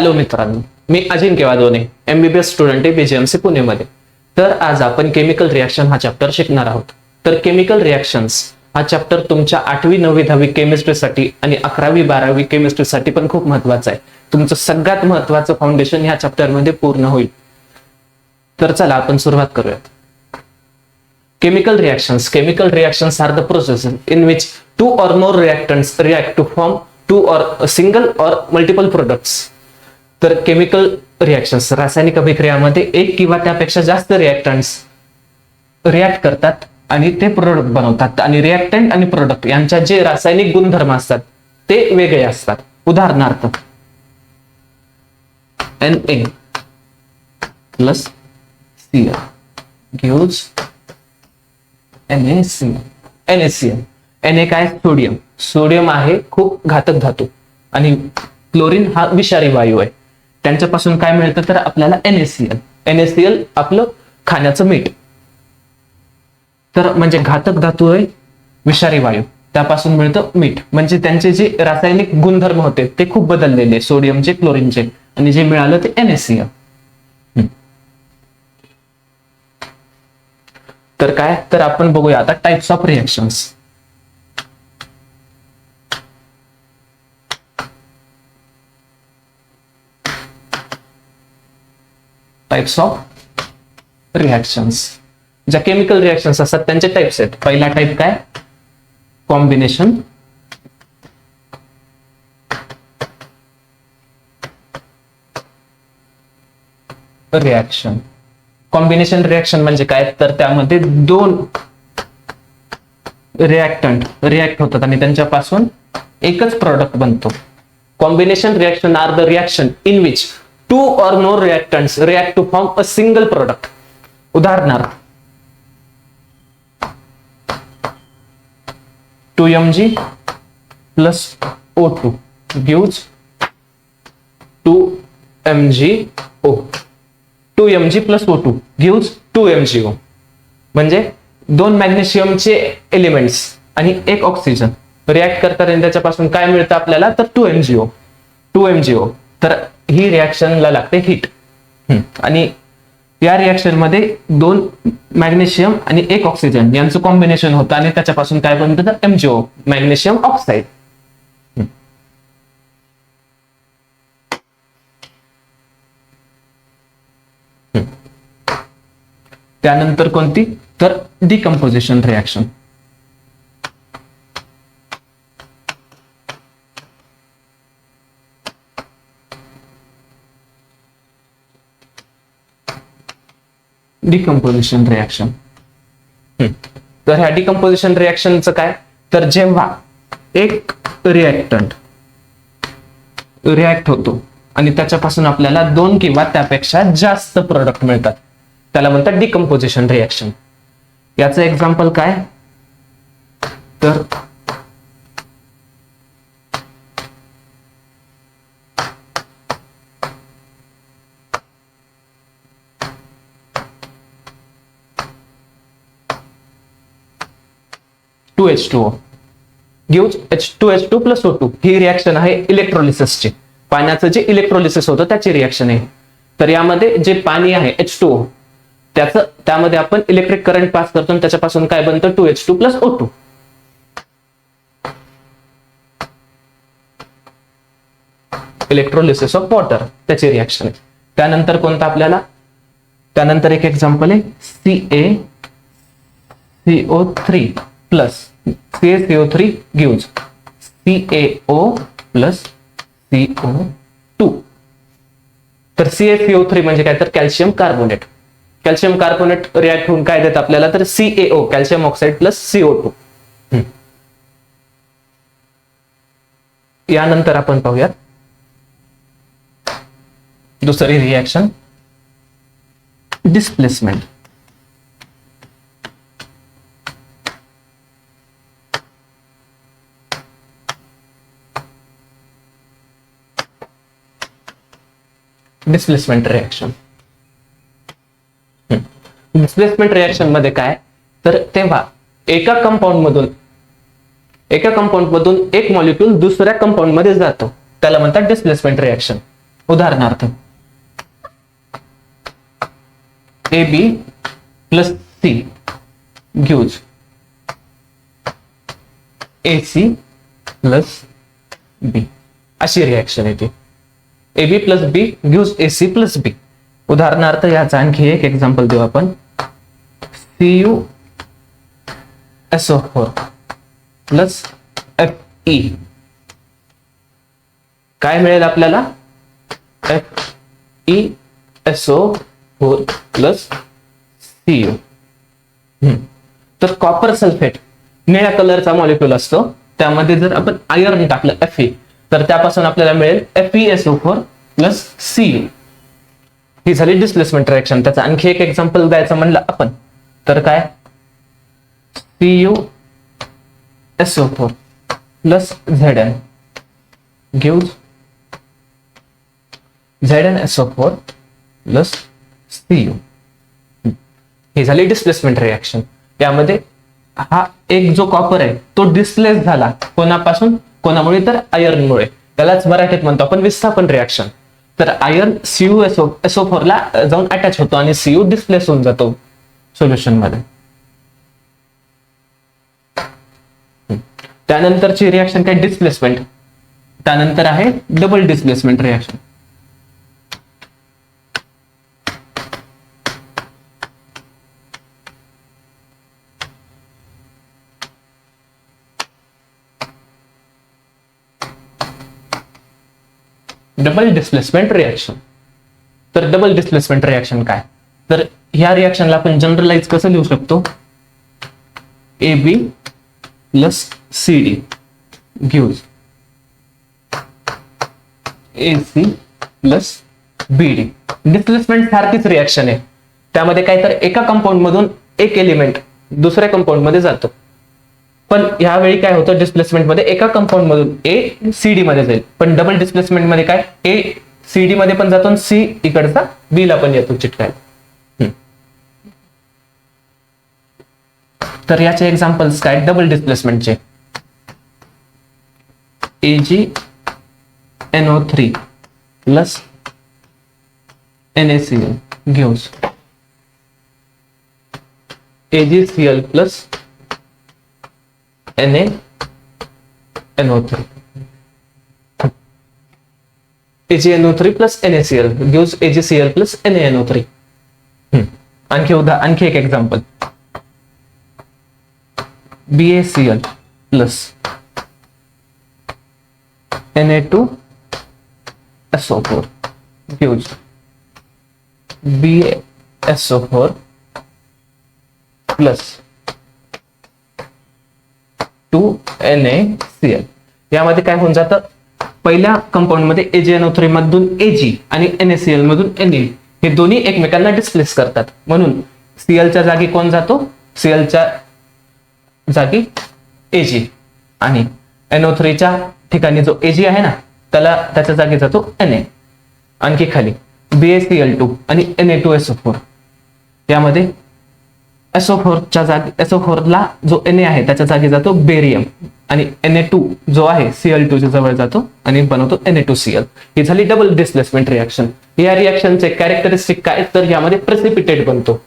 Hello मित्रांनो मी Ajinkya Wadhwane MBBS student आहे बीजीएमसी पुणेमध्ये. तर आज आपण केमिकल रिॲक्शन हा चॅप्टर शिकणार आहोत. तर केमिकल रिॲक्शन्स हा चॅप्टर तुमच्या आठवी नववी दहावी केमिस्ट्रीसाठी आणि अकरावी बारावी केमिस्ट्रीसाठी पण खूप महत्त्वाचा आहे. तुमचं सगळ्यात महत्वाचं फाउंडेशन ह्या चॅप्टरमध्ये पूर्ण होईल. तर चला आपण सुरुवात करूयात. Chemical reactions chemical reactions are the process in which two or more reactants react to form two or single or multiple products तर केमिकल रिॲक्शन्स रासायनिक अभिक्रियामध्ये एक किंवा त्यापेक्षा जास्त रिॲक्टन्स रिॲक्ट करतात आणि ते प्रोडक्ट बनवतात. आणि रिॲक्टंट आणि प्रोडक्ट यांच्या जे रासायनिक गुणधर्म असतात ते वेगळे असतात. उदाहरणार्थ N A plus C N N A C M N A काय? सोडियम सोडियम आहे खूप घातक धातू. आणि क्लोरीन हा विषारी वायू आहे. त्यांच्यापासून काय मिळतं तर आपल्याला एनएससीएल एनएससीएल आपलं खाण्याचं मीठ. तर म्हणजे घातक धातू आहे विषारी वायू. त्यापासून मिळतं मीठ. म्हणजे त्यांचे जे रासायनिक गुणधर्म होते ते खूप बदललेले सोडियमचे क्लोरीनचे आणि जे मिळालं ते एनएससीएल तर काय? तर आपण बघूया आता types of reactions types of reactions ज्या केमिकल रिॲक्शन्स असतात त्यांचे टाइप्स आहेत. पहिला टाइप काय? कॉम्बिनेशन रिॲक्शन कॉम्बिनेशन रिॲक्शन म्हणजे काय? तर त्यामध्ये दोन रिॲक्टंट रिॲक्ट होतात आणि त्यांच्यापासून एकच प्रॉडक्ट बनतो. Combination reaction are the reaction in which two or more reactants react to form a single product उदाहरणार्थ two M G plus O two gives two M G O two M G plus O two gives two M G O म्हणजे दोन मॅग्नेशियमचे elements आणि एक oxygen react करता त्याच्यापासून काय मिळतं आपल्याला? तर two M G O two M G O तर ही रिॲक्शनला लागते हिट आणि या रिॲक्शनमध्ये दोन मॅग्नेशियम आणि एक ऑक्सिजन यांचं कॉम्बिनेशन होतं आणि त्याच्यापासून काय बनतं तर एमजीओ मॅग्नेशियम ऑक्साईड त्यानंतर कोणती? तर डिकम्पोजिशन रिॲक्शन डिकम्पोजिशन रिॲक्शन तर ह्या डिकम्पोजिशन रिॲक्शनचं काय? तर जेव्हा एक रिॲक्टंट रिॲक्ट होतो आणि त्याच्यापासून आपल्याला दोन किंवा त्यापेक्षा जास्त प्रोडक्ट मिळतात. त्याला म्हणतात डिकम्पोजिशन रिॲक्शन याचं एक्झाम्पल काय? तर H two O gives H two H two plus O two ही रिॲक्शन आहे इलेक्ट्रोलिसिसची पाण्याचं जे इलेक्ट्रोलिसिस होतं त्याची रिॲक्शन आहे. तर यामध्ये जे पाणी आहे एच टू ओ त्याचं त्यामध्ये आपण इलेक्ट्रिक करंट पास करतो आणि त्याच्यापासून काय बनतं? Two H two plus O two electrolysis of water त्याची रिॲक्शन आहे. त्यानंतर कोणतं आपल्याला? त्यानंतर एक एक्झाम्पल आहे C A CO three plus C CO three gives C A O plus CO two तर सी सीओ थ्री म्हणजे काय? तर calcium carbonate calcium carbonate react होऊन काय देत आपल्याला? तर CAO calcium oxide plus CO two यानंतर आपण पाहूयात. दुसरी reaction displacement displacement reaction displacement रिॲक्शनमध्ये काय? तर तेव्हा एका कंपाऊंड मधून एका कंपाऊंड मधून एक मॉलिक्यूल दुसऱ्या कंपाऊंडमध्ये जातो. त्याला म्हणतात डिस्प्लेसमेंट रिॲक्शन उदाहरणार्थ A B plus C gives A C plus B अशी रिॲक्शन येते. A B plus B gives A C plus B उदाहरणार्थ याचा आणखी एक एक्झाम्पल देऊ आपण. C U S O four plus F E काय मिळेल आपल्याला? F E S O four plus C U तर कॉपर सल्फेट निळ्या कलरचा मॉलिक्युल असतो. त्यामध्ये जर आपण आयर्न टाकलं एफ ई तर त्यापासून आपल्याला मिळेल FESO S four plus C ही झाली डिस्प्लेसमेंट रिएक्शन त्याचा आणखी एक एक्झाम्पल द्यायचं म्हणलं आपण. तर काय? C U S four plus Z N gives Z N S four plus C U ही झाली डिस्प्लेसमेंट रिॲक्शन यामध्ये हा एक जो कॉपर आहे तो डिस्प्लेस झाला कोणापासून? कोणामुळे? तर आयर्नमुळे त्यालाच मराठीत म्हणतो आपण विस्थापन रिॲक्शन तर आयर्न सीयू एसओ एसओ फोरला जाऊन अटॅच होतो आणि सीयू डिस्प्लेस होऊन जातो सोल्युशनमध्ये. त्यानंतरची रिॲक्शन काय? डिस्प्लेसमेंट त्यानंतर आहे double displacement reaction double displacement reaction तर डबल डिस्प्लेसमेंट रिॲक्शन काय? तर ह्या रिॲक्शनला आपण जनरलाइज कसं लिहू शकतो? A B plus C D gives A C plus B D displacement सारखीच रिॲक्शन आहे. त्यामध्ये काय तर एका कंपाऊंड मधून एक एलिमेंट दुसऱ्या कंपाऊंडमध्ये जातो. पण यावेळी काय होतं डिस्प्लेसमेंटमध्ये एका कंपाऊंड मधून ए सीडी मध्ये जाईल. पण डबल डिस्प्लेसमेंटमध्ये काय? ए सीडी मध्ये पण जातो सी इकडचा बी ला पण येतो चिटकायला. तर याचे एक्झाम्पल्स काय? Double डिस्प्लेसमेंटचे A G N O three plus N A C L plus Na NO3. AgNO3 plus NaCl gives AgCl plus NaNO3. हम्म. आणखी उदा आणखी एक example BaCl plus Na2 SO4 gives BaSO4 plus two N A C L यामध्ये काय होऊन जातं? पहिल्या कंपाऊंडमध्ये एजीएनओ थ्री मधून एजी आणि एन मधून एन हे दोन्ही एकमेकांना डिस्प्लेस करतात. म्हणून सीएलच्या जागी कोण जातो? सीएलच्या जागी एजी आणि एनओ थ्रीच्या ठिकाणी जो एजी आहे ना त्याला त्याच्या जागी जातो एन ए आणखी खाली बीएसीएल टू आणि N A two S four यामध्ये एसोफोरच्या जागी एसोफोरला जो एन ए आहे त्याच्या जागी जातो बेरियम. आणि एन ए टू जो आहे सीएल टू जवळ जातो आणि बनवतो N A two C L ही झाली डबल डिस्प्लेसमेंट रिॲक्शन या रिॲक्शनचे कॅरेक्टरिस्टिक काय तर यामध्ये प्रेसिपिटेट बनतो.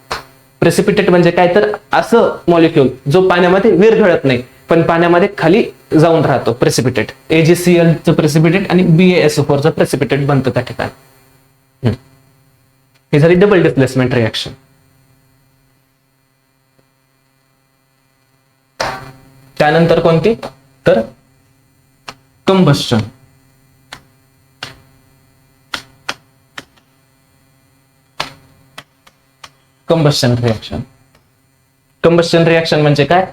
प्रेसिपिटेट म्हणजे काय तर असं मॉलिक्युल जो पाण्यामध्ये विरघळत नाही पण पाण्यामध्ये खाली जाऊन राहतो प्रेसिपिटेट एजीसीएलचं प्रेसिपिटेट आणि बीएसओ फोरचं प्रेसिपिटेट बनतं त्या ठिकाणी. हे ही झाली डबल डिस्प्लेसमेंट रिॲक्शन त्यानंतर कोणती? तर combustion. Combustion reaction combustion reaction म्हणजे काय?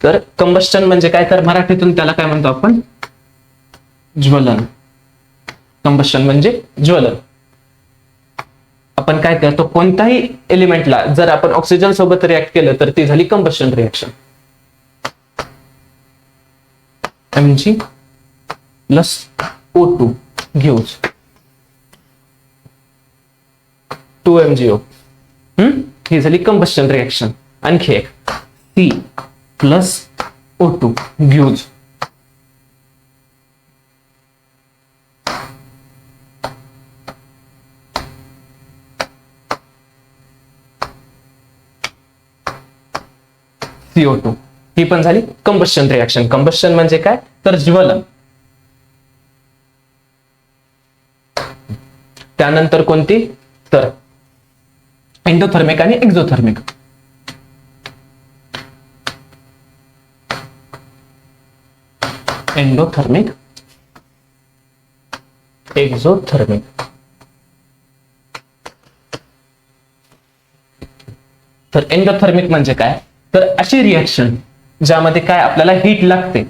तर कंबस्टन म्हणजे काय? तर मराठीतून त्याला काय म्हणतो आपण? ज्वलन. कंबस्टन म्हणजे ज्वलन. आपण काय करतो? कोणत्याही एलिमेंटला जर आपण ऑक्सिजन सोबत रिॲक्ट केलं तर ती झाली combustion reaction M G plus O two gives 2MgO. हम्म? ही झाली कंबस्टन रिॲक्शन आणखी एक. C plus O two gives CO two ही पण झाली कंबशन रिॲक्शन कंबशन म्हणजे काय? तर ज्वलन. त्यानंतर कोणती? तर एंडोथर्मिक आणि एक्झोथर्मिक एंडोथर्मिक एक्झोथर्मिक तर एंडोथर्मिक म्हणजे काय? तर अशी रिॲक्शन ज्यामध्ये काय आपल्याला हीट लागते.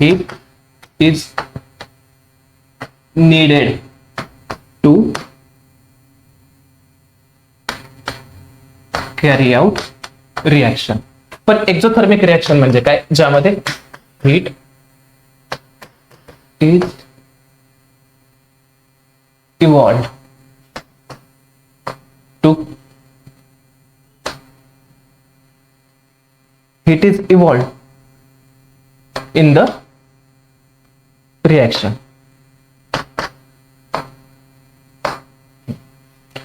Heat is needed to carry out reaction. पण एक्झोथर्मिक रिॲक्शन म्हणजे काय? Heat is evolved to heat is evolved in the reaction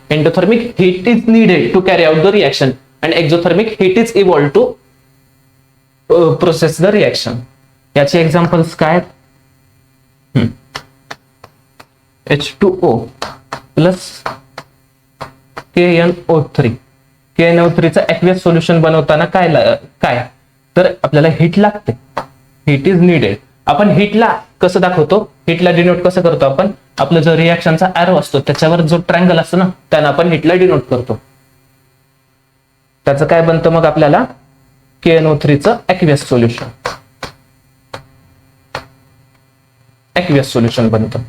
endothermic heat is needed to carry out the reaction and exothermic heat is evolved to uh, process the reaction याचे examples काय H two O plus K N O three K N O थ्रीचा aqueous solution बनवताना काय काय? तर आपल्याला heat लागते. Heat is needed. आपण हिटला कसं दाखवतो? हिटला डिनोट कसं करतो आपण? आपलं जो रिॲक्शनचा ऍरो असतो त्याच्यावर जो ट्रँगल असतो ना त्यानं आपण हिटला डिनोट करतो. त्याचं काय बनतं मग आपल्याला? के एन ओ थ्रीचं ऍक्वियस सोल्युशन. ऍक्वियस सोल्युशन बनतं.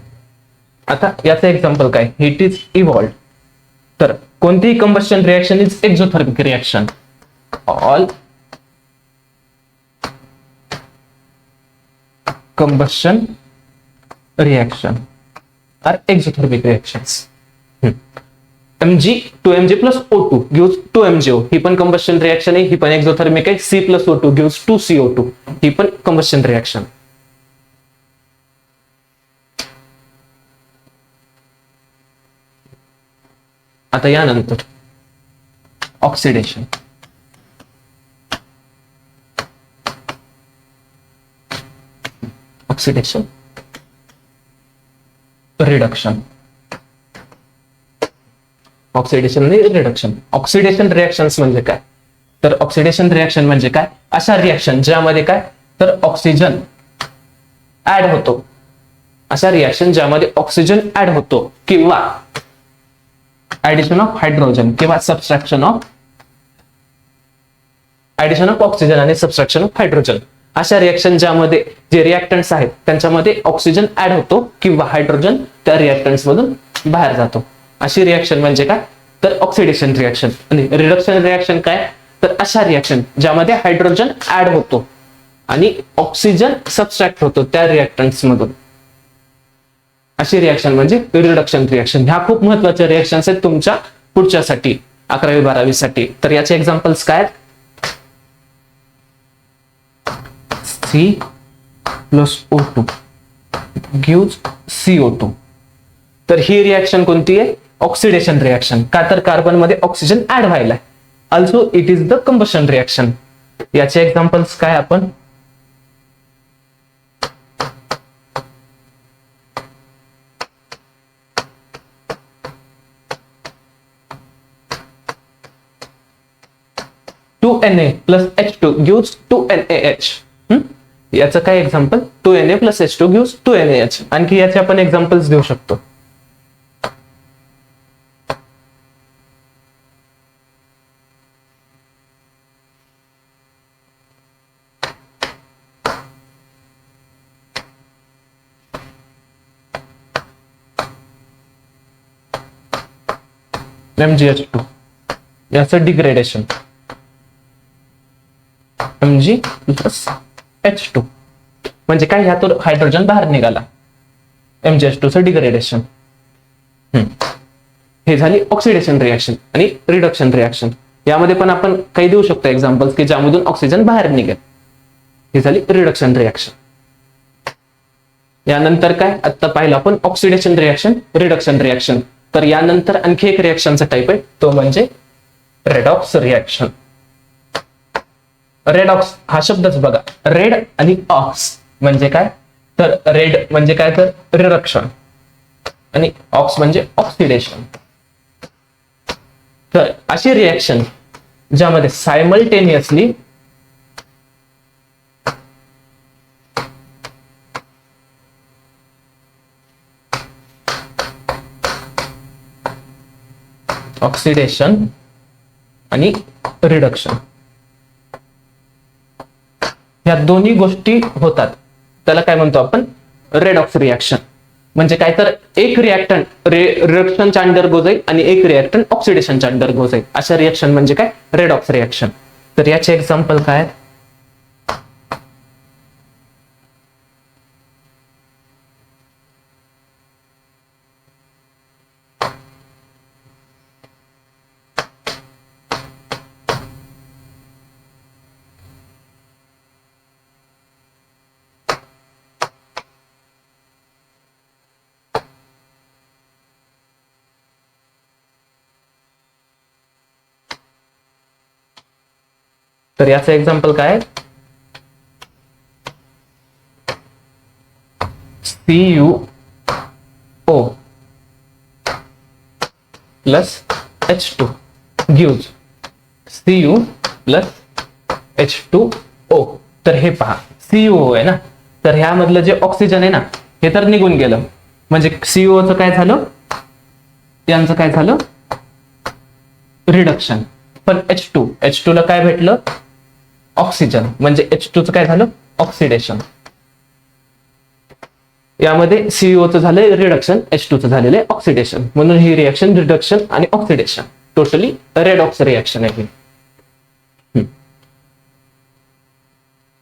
आता याचं एक्झाम्पल काय? हिट इज इव्हॉल्ड तर कोणतीही combustion reaction is exothermic reaction all combustion reaction are exothermic reactions. Hmm. Mg 2mg plus O2 gives 2mgO ही पण कंबस्टन रिॲक्शन आहे ही पण एक्झोथर्मिक आहे C plus O2 gives 2CO2 ही पण कंबस्टन रिॲक्शन आता यानंतर ऑक्सिडेशन ऑक्सिडेशन रिडक्शन ऑक्सिडेशन आणि रिडक्शन ऑक्सिडेशन रिॲक्शन्स म्हणजे काय? तर ऑक्सिडेशन रिॲक्शन म्हणजे काय? अशा रिॲक्शन ज्यामध्ये काय? तर ऑक्सिजन ऍड होतो. अशा रिॲक्शन ज्यामध्ये ऑक्सिजन ऍड होतो. किंवा ऍडिशन ऑफ हायड्रोजन किंवा subtraction of addition of oxygen आणि सबस्ट्रॅक्शन ऑफ हायड्रोजन अशा रिॲक्शन ज्यामध्ये जे रिॲक्टंट्स आहेत त्यांच्यामध्ये ऑक्सिजन ऍड होतो किंवा हायड्रोजन त्या रिॲक्टंट्स मधून बाहेर जातो. अशी रिॲक्शन म्हणजे काय? तर ऑक्सिडेशन रिॲक्शन आणि रिडक्शन रिॲक्शन काय? तर अशा रिॲक्शन ज्यामध्ये हायड्रोजन ऍड होतो आणि ऑक्सिजन सबस्ट्रॅक्ट होतो त्या रिॲक्टंट्स मधून. अशी रिॲक्शन म्हणजे रिडक्शन रिॲक्शन ह्या खूप महत्त्वाच्या रिॲक्शन्स आहेत तुमच्या पुढच्यासाठी अकरावी बारावी साठी तर याचे एक्झाम्पल्स काय आहेत? To plus O2 gives CO2 तर ही रिॲक्शन कोणती आहे? ऑक्सिडेशन रिॲक्शन का तर कार्बनमध्ये ऑक्सिजन ऍड व्हायला also it is the combustion reaction याचे एक्झाम्पल्स काय आपण N A plus H two gives two N A H याचं काय example two N A plus H two gives two N H आणखी याचे आपण एक्झाम्पल्स देऊ शकतो. एम जी एच टू याचं degradation M G plus H two म्हणजे काय? ह्यातून हायड्रोजन बाहेर निघाला. एम जी एच डिग्रेडेशन हे झाली ऑक्सिडेशन रिॲक्शन आणि रिडक्शन रिॲक्शन यामध्ये पण आपण काही देऊ शकतो एक्झाम्पल्स की ज्यामधून ऑक्सिजन बाहेर निघेल. ही झाली रिडक्शन रिॲक्शन यानंतर काय? आता पाहिलं आपण ऑक्सिडेशन रिॲक्शन रिडक्शन रिॲक्शन तर यानंतर आणखी एक रिॲक्शनचा टाईप आहे तो म्हणजे रेडॉक्स रिॲक्शन रेडॉक्स हा शब्दच बघा. रेड आणि ऑक्स म्हणजे काय? तर रेड म्हणजे काय? तर रिडक्शन आणि ऑक्स म्हणजे ऑक्सिडेशन तर अशी रिॲक्शन ज्यामध्ये सायमल्टेनियसली ऑक्सिडेशन आणि रिडक्शन ह्या दोन्ही गोष्टी होतात. त्याला काय म्हणतो आपण? रेडॉक्स रिॲक्शन म्हणजे काय तर एक रिॲक्टन रिडक्शनच्या अंडर जाईल आणि एक रिॲक्टन ऑक्सिडेशनच्या अंडर जाईल अशा रिॲक्शन म्हणजे काय? रेडॉक्स रिॲक्शन तर याचे एक्झाम्पल काय याचं एक्झाम्पल काय C U O plus H two gives C U plus H two O तर हे पहा सी यू आहे ना? तर ह्यामधलं जे ऑक्सिजन आहे ना हे तर निघून गेलं. म्हणजे सीओचं काय झालं? यांचं काय झालं? रिडक्शन पण एच टू एच टू ला काय भेटलं? ऑक्सिजन म्हणजे एच टूच काय झालं? ऑक्सिडेशन यामध्ये सीओचं झालंय रिडक्शन एच टूचं झालेलं आहे ऑक्सिडेशन म्हणून ही रिएक्शन रिडक्शन आणि ऑक्सिडेशन टोटली रेडॉक्स रिॲक्शन आहे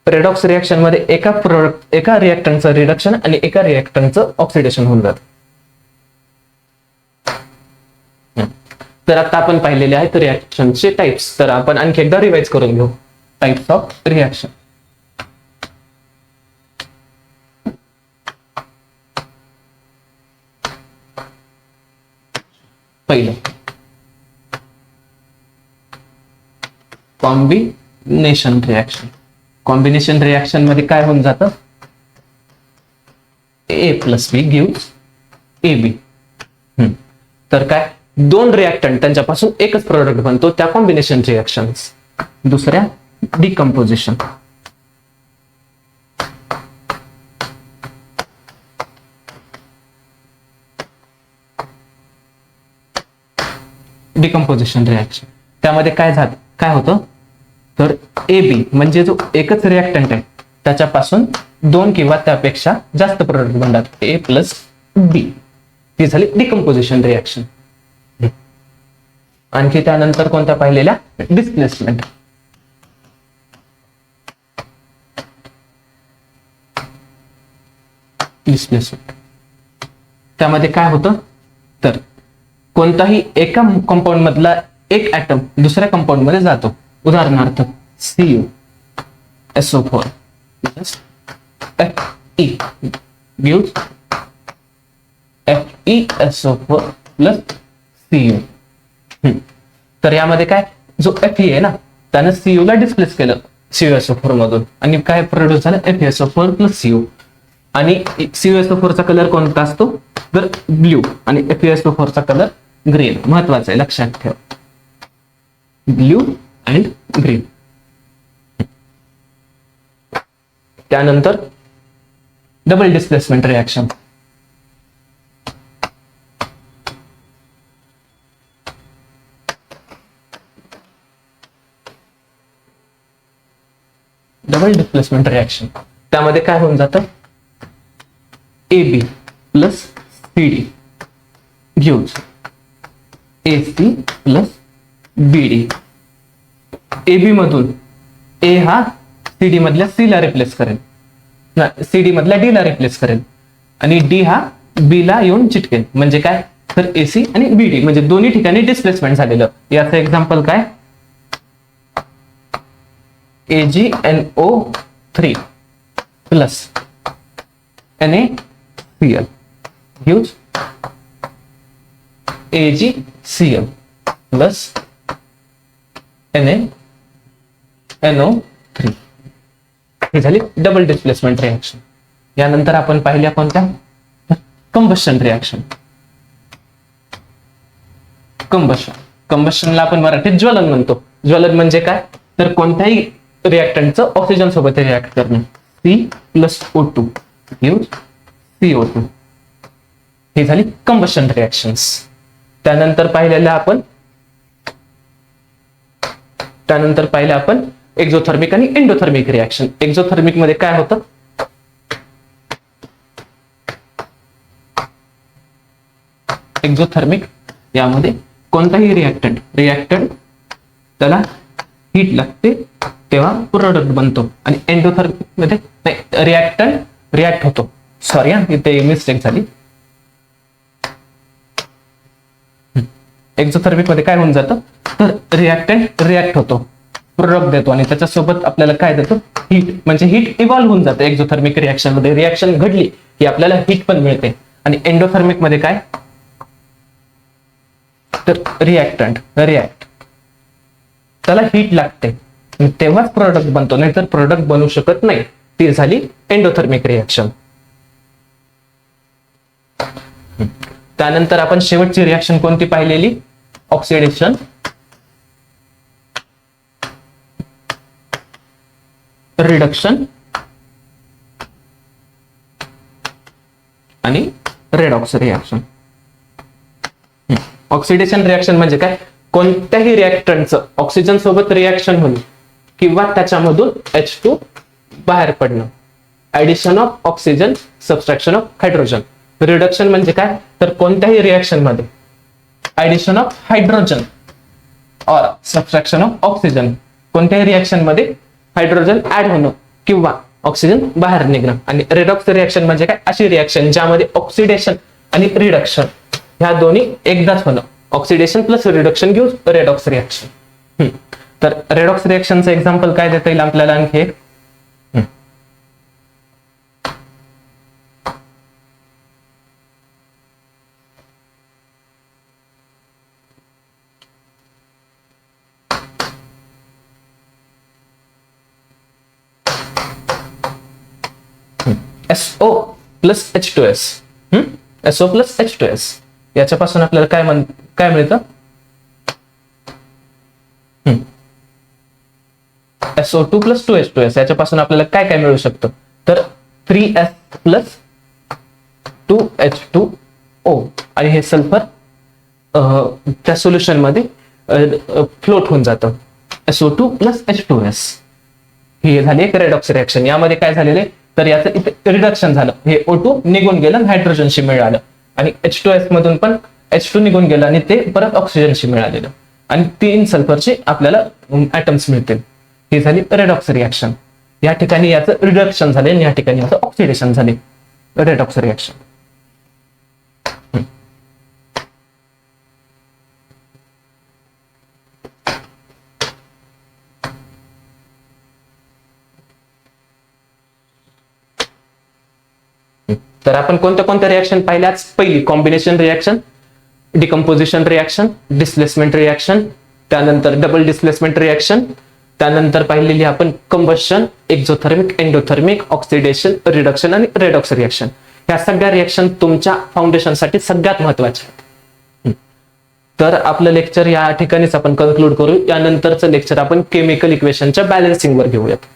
रेडॉक्स रिॲक्शनमध्ये एका प्रोडक्ट एका रिएक्टनचं रिडक्शन आणि एका रिएक्टनचं ऑक्सिडेशन होऊन जात. तर आता आपण पाहिलेले आहेत रिएक्शनचे टाइप्स तर आपण आणखी एकदा रिवाइज करून घेऊ. टाइप्स ऑफ रिॲक्शन पहिलं कॉम्बिनेशन रिॲक्शन कॉम्बिनेशन रिॲक्शनमध्ये काय होऊन जातं? ए plus B give A B तर काय? दोन रिॲक्टंट त्यांच्यापासून एकच प्रोडक्ट बनतो त्या कॉम्बिनेशन रिॲक्शन दुसऱ्या decomposition. डिकम्पोजिशन रिॲक्शन त्यामध्ये काय झालं? काय होतं? तर ए बी म्हणजे जो एकच रिॲक्टंट आहे त्याच्यापासून दोन किंवा त्यापेक्षा जास्त प्रोडक्ट बनतात. ए प्लस बी ती झाली डिकम्पोजिशन रिॲक्शन आणखी त्यानंतर कोणत्या पाहिलेल्या? डिस्प्लेसमेंट डिस्प्लेसमेंट त्यामध्ये काय होतं? तर कोणताही एका कंपाऊंड मधला एक ऍटम दुसऱ्या कंपाऊंडमध्ये जातो. उदाहरणार्थ CO SO four F E give F E SO four plus C U तर यामध्ये काय? जो एफ ई आहे ना त्यानं सीयू ला डिस्प्लेस केलं सीयूएसओ फोर मधून. आणि काय प्रोड्यूस झालं? F SO four plus CO आणि सीओएसओ फोरचा कलर कोणता असतो? तर ब्ल्यू आणि एफएसओ फोरचा कलर ग्रीन महत्त्वाचा आहे लक्षात ठेव. ब्ल्यू अँड ग्रीन त्यानंतर double displacement reaction double displacement reaction त्यामध्ये काय होऊन जातं? A B plus C D gives A C plus B D A B मधून ए हा सी डी मधल्या सी ला रिप्लेस करेल. सी डी मधल्या डी ला रिप्लेस करेल. आणि डी हा बी ला येऊन चिटकेल. म्हणजे काय? तर एसी आणि बीडी म्हणजे दोन्ही ठिकाणी डिस्प्लेसमेंट झालेलं. याचं एक्झाम्पल काय? AG N O three plus N A C gives AgCl plus C L plus N A N O three ही झाली डबल डिस्प्लेसमेंट रिॲक्शन यानंतर आपण पाहिल्या कोणत्या? कंबशन रिॲक्शन कंबशन कंबशनला आपण मराठीत ज्वलन म्हणतो. ज्वलन म्हणजे काय? तर कोणत्याही रिॲक्टंटचं ऑक्सिजन सोबत रिॲक्ट करणे. C plus O two CO two ही झाली कंबशन रिॲक्शन्स त्यानंतर पाहिलेल्या आपण त्यानंतर पाहिलं आपण एक्झोथर्मिक आणि एंडोथर्मिक रिॲक्शन एक्झोथर्मिकमध्ये काय होतं? एक्झोथर्मिक यामध्ये कोणताही रिॲक्टंट रिॲक्टंट त्याला हीट लागते तेव्हा प्रोडक्ट बनतो. आणि एंडोथर्मिकमध्ये रिॲक्टंट रिॲक्ट होतो. सॉरी हा इथे मिस्टेक झाली. एक्झोथर्मिकमध्ये काय होऊन जातं? तर रिॲक्टंट रिॲक्ट होतो. प्रोडक्ट देतो आणि त्याच्यासोबत आपल्याला काय देतो? हीट म्हणजे हीट इव्हॉल्व्ह होऊन जातं. एक्झोथर्मिक रिॲक्शनमध्ये रिॲक्शन घडली की आपल्याला हीट पण मिळते. आणि एंडोथर्मिकमध्ये काय? तर रिॲक्टंट रिॲक्ट त्याला हीट लागते. तेव्हाच प्रोडक्ट बनतो. नाहीतर प्रोडक्ट बनवू शकत नाही. ती झाली एन्डोथर्मिक रिॲक्शन त्यानंतर आपण शेवटची रिॲक्शन कोणती पाहिलेली? ऑक्सिडेशन रिडक्शन आणि रेडॉक्स रिॲक्शन ऑक्सिडेशन रिॲक्शन म्हणजे काय? कोणत्याही रिॲक्टंटचं ऑक्सिजन सोबत रिॲक्शन होणे किंवा त्याच्यामधून एच टू बाहेर पडणं. Addition of oxygen subtraction of hydrogen reduction म्हणजे काय? तर कोणत्याही रिएक्शनमध्ये ऍडिशन ऑफ हायड्रोजन और सबस्ट्रॅक्शन ऑफ ऑक्सिजन कोणत्याही रिॲक्शनमध्ये हायड्रोजन ऍड होणं किंवा ऑक्सिजन बाहेर निघणं. आणि रेडॉक्स रिएक्शन म्हणजे काय? अशी रिॲक्शन ज्यामध्ये ऑक्सिडेशन आणि रिडक्शन ह्या दोन्ही एकदाच होणं. ऑक्सिडेशन प्लस रिडक्शन घेऊन रेडॉक्स रिएक्शन तर रेडॉक्स रिएक्शनचं एक्झाम्पल काय देता येईल आपल्याला आणखी? एक SO plus H two S SO plus H two S याच्यापासून आपल्याला काय म्हण काय मिळतं? SO two plus two H two S याच्यापासून आपल्याला काय काय मिळू शकतं? तर three S plus two H two O आणि हे सल्फर त्या सोल्युशनमध्ये फ्लोट होऊन जातं. SO two plus H two S ही झाली एक रेडॉक्स रिॲक्शन यामध्ये काय झालेले तर याचं इथे रिडक्शन झालं. हे ओ टू निघून गेलं हायड्रोजनशी मिळालं. आणि एच टू एस मधून पण एच टू निघून गेलं आणि ते परत ऑक्सिजनशी मिळालेलं. आणि तीन सल्फरचे आपल्याला ऍटम्स मिळतील. ही झाली रेडॉक्स रिॲक्शन या ठिकाणी याचं रिडक्शन झाले आणि या ठिकाणी याचं ऑक्सिडेशन झाले रेडॉक्स रिॲक्शन तर आपण कोणत्या कोणत्या रिॲक्शन पाहिल्याच पहिली combination reaction decomposition reaction displacement reaction त्यानंतर डबल डिस्प्लेसमेंट रिॲक्शन त्यानंतर पाहिलेली आपण combustion exothermic endothermic oxidation reduction आणि रेडॉक्स रिॲक्शन ह्या सगळ्या रिॲक्शन तुमच्या फाउंडेशनसाठी सगळ्यात महत्त्वाच्या तर आपलं लेक्चर या ठिकाणीच आपण कन्क्लूड करू. यानंतरचं लेक्चर आपण केमिकल इक्वेशनच्या बॅलन्सिंगवर घेऊयात.